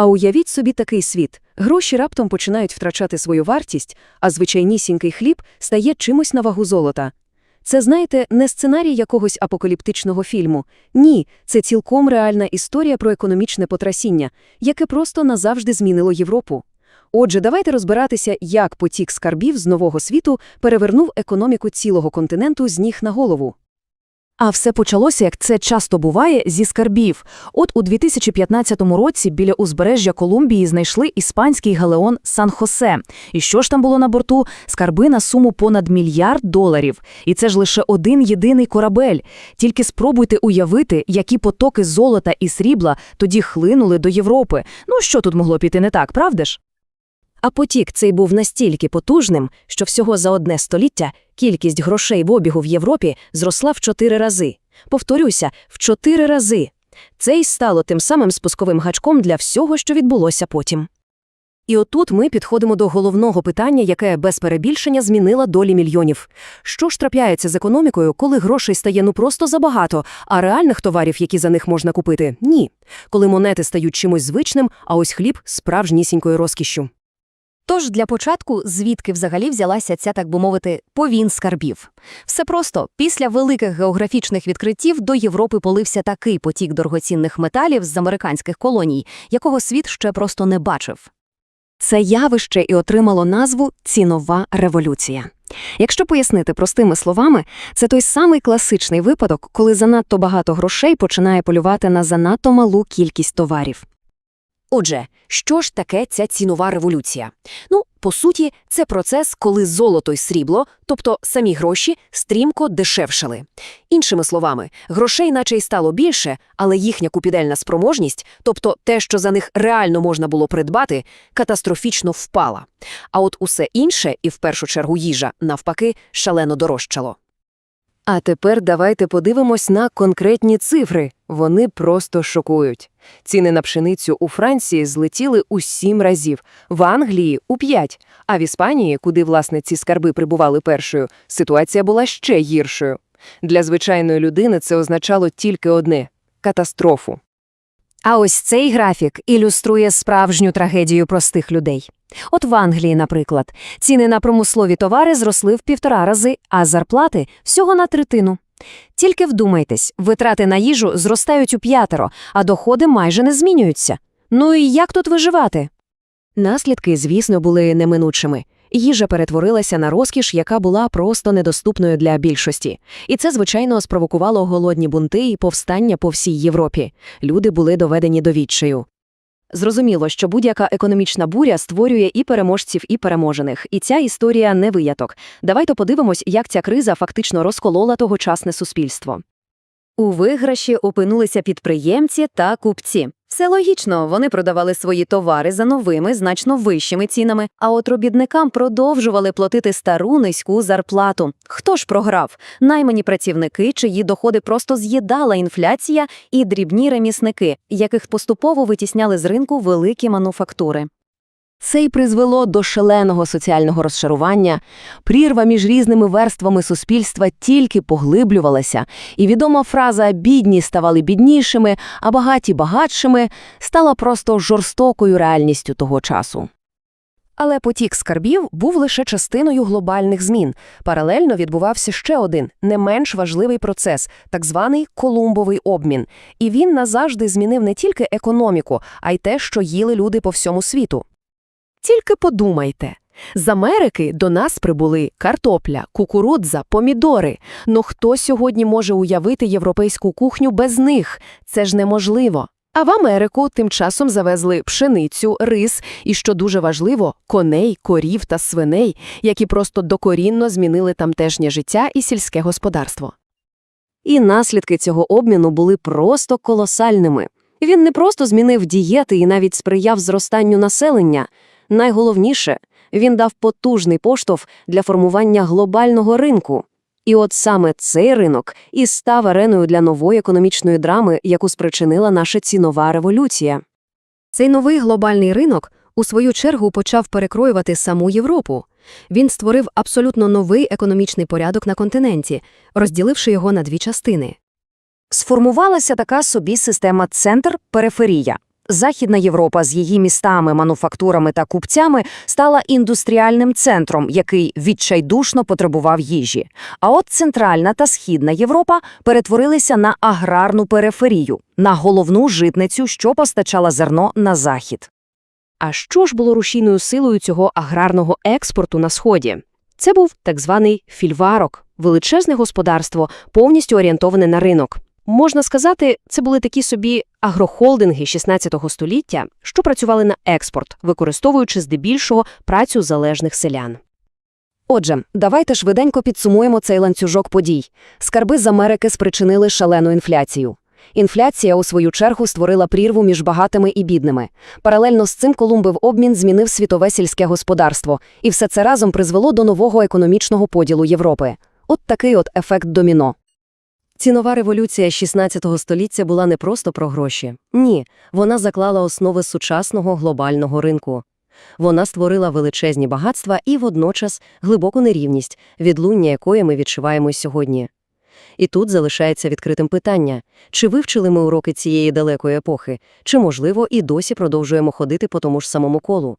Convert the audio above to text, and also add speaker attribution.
Speaker 1: А уявіть собі такий світ. Гроші раптом починають втрачати свою вартість, а звичайнісінький хліб стає чимось на вагу золота. Це, знаєте, не сценарій якогось апокаліптичного фільму. Ні, це цілком реальна історія про економічне потрясіння, яке просто назавжди змінило Європу. Отже, давайте розбиратися, як потік скарбів з нового світу перевернув економіку цілого континенту з ніг на голову.
Speaker 2: А все почалося, як це часто буває, зі скарбів. От у 2015 році біля узбережжя Колумбії знайшли іспанський галеон Сан-Хосе. І що ж там було на борту? Скарби на суму понад мільярд доларів. І це ж лише один єдиний корабель. Тільки спробуйте уявити, які потоки золота і срібла тоді хлинули до Європи. Ну що тут могло піти не так, правда ж?
Speaker 1: А потік цей був настільки потужним, що всього за одне століття кількість грошей в обігу в Європі зросла в чотири рази. Повторюся, в чотири рази. Це й стало тим самим спусковим гачком для всього, що відбулося потім. І отут ми підходимо до головного питання, яке без перебільшення змінило долі мільйонів. Що ж трапляється з економікою, коли грошей стає ну просто забагато, а реальних товарів, які за них можна купити, ні. Коли монети стають чимось звичним, а ось хліб справжнісінькою розкішшю.
Speaker 3: Тож для початку, звідки взагалі взялася ця, так би мовити, повін скарбів? Все просто після великих географічних відкриттів до Європи полився такий потік дорогоцінних металів з американських колоній, якого світ ще просто не бачив.
Speaker 1: Це явище і отримало назву цінова революція. Якщо пояснити простими словами, це той самий класичний випадок, коли занадто багато грошей починає полювати на занадто малу кількість товарів. Отже, що ж таке ця цінова революція? Ну, по суті, це процес, коли золото й срібло, тобто самі гроші, стрімко дешевшали. Іншими словами, грошей наче й стало більше, але їхня купідельна спроможність, тобто те, що за них реально можна було придбати, катастрофічно впала. А от усе інше, і в першу чергу їжа, навпаки, шалено дорожчало. А тепер давайте подивимось на конкретні цифри. Вони просто шокують. Ціни на пшеницю у Франції злетіли у сім разів, в Англії – у п'ять, а в Іспанії, куди, власне, ці скарби прибували першою, ситуація була ще гіршою. Для звичайної людини це означало тільки одне – катастрофу.
Speaker 3: А ось цей графік ілюструє справжню трагедію простих людей. От в Англії, наприклад, ціни на промислові товари зросли в півтора рази, а зарплати – всього на третину. Тільки вдумайтесь, витрати на їжу зростають у п'ятеро, а доходи майже не змінюються. Ну і як тут виживати?
Speaker 1: Наслідки, звісно, були неминучими. Їжа перетворилася на розкіш, яка була просто недоступною для більшості. І це, звичайно, спровокувало голодні бунти і повстання по всій Європі. Люди були доведені до відчаю. Зрозуміло, що будь-яка економічна буря створює і переможців, і переможених. І ця історія не вияток. Давайте подивимось, як ця криза фактично розколола тогочасне суспільство.
Speaker 3: У виграші опинулися підприємці та купці. Все логічно, вони продавали свої товари за новими, значно вищими цінами, а от робітникам продовжували платити стару низьку зарплату. Хто ж програв? Наймані працівники, чиї доходи просто з'їдала інфляція, і дрібні ремісники, яких поступово витісняли з ринку великі мануфактури.
Speaker 1: Це й призвело до шаленого соціального розшарування, прірва між різними верствами суспільства тільки поглиблювалася, і відома фраза «бідні ставали біднішими, а багаті багатшими» стала просто жорстокою реальністю того часу. Але потік скарбів був лише частиною глобальних змін. Паралельно відбувався ще один, не менш важливий процес – так званий Колумбовий обмін. І він назавжди змінив не тільки економіку, а й те, що їли люди по всьому світу. Тільки подумайте. З Америки до нас прибули картопля, кукурудза, помідори. Ну хто сьогодні може уявити європейську кухню без них? Це ж неможливо. А в Америку тим часом завезли пшеницю, рис і, що дуже важливо, коней, корів та свиней, які просто докорінно змінили тамтешнє життя і сільське господарство. І наслідки цього обміну були просто колосальними. Він не просто змінив дієти і навіть сприяв зростанню населення – Найголовніше, він дав потужний поштовх для формування глобального ринку. І от саме цей ринок і став ареною для нової економічної драми, яку спричинила наша цінова революція. Цей новий глобальний ринок, у свою чергу, почав перекроювати саму Європу. Він створив абсолютно новий економічний порядок на континенті, розділивши його на дві частини. Сформувалася така собі система центр-периферія.
Speaker 2: Західна Європа з її містами, мануфактурами та купцями стала індустріальним центром, який відчайдушно потребував їжі. А от Центральна та Східна Європа перетворилися на аграрну периферію, на головну житницю, що постачала зерно на захід.
Speaker 1: А що ж було рушійною силою цього аграрного експорту на Сході? Це був так званий фільварок – величезне господарство, повністю орієнтоване на ринок. Можна сказати, це були такі собі агрохолдинги 16 століття, що працювали на експорт, використовуючи здебільшого працю залежних селян.
Speaker 2: Отже, давайте швиденько підсумуємо цей ланцюжок подій. Скарби з Америки спричинили шалену інфляцію. Інфляція, у свою чергу, створила прірву між багатими і бідними. Паралельно з цим Колумбив обмін змінив світове сільське господарство, і все це разом призвело до нового економічного поділу Європи. От такий от ефект доміно.
Speaker 1: Цінова революція 16 століття була не просто про гроші. Ні, вона заклала основи сучасного глобального ринку. Вона створила величезні багатства і водночас глибоку нерівність, відлуння якої ми відчуваємо сьогодні. І тут залишається відкритим питання, чи вивчили ми уроки цієї далекої епохи, чи, можливо, і досі продовжуємо ходити по тому ж самому колу.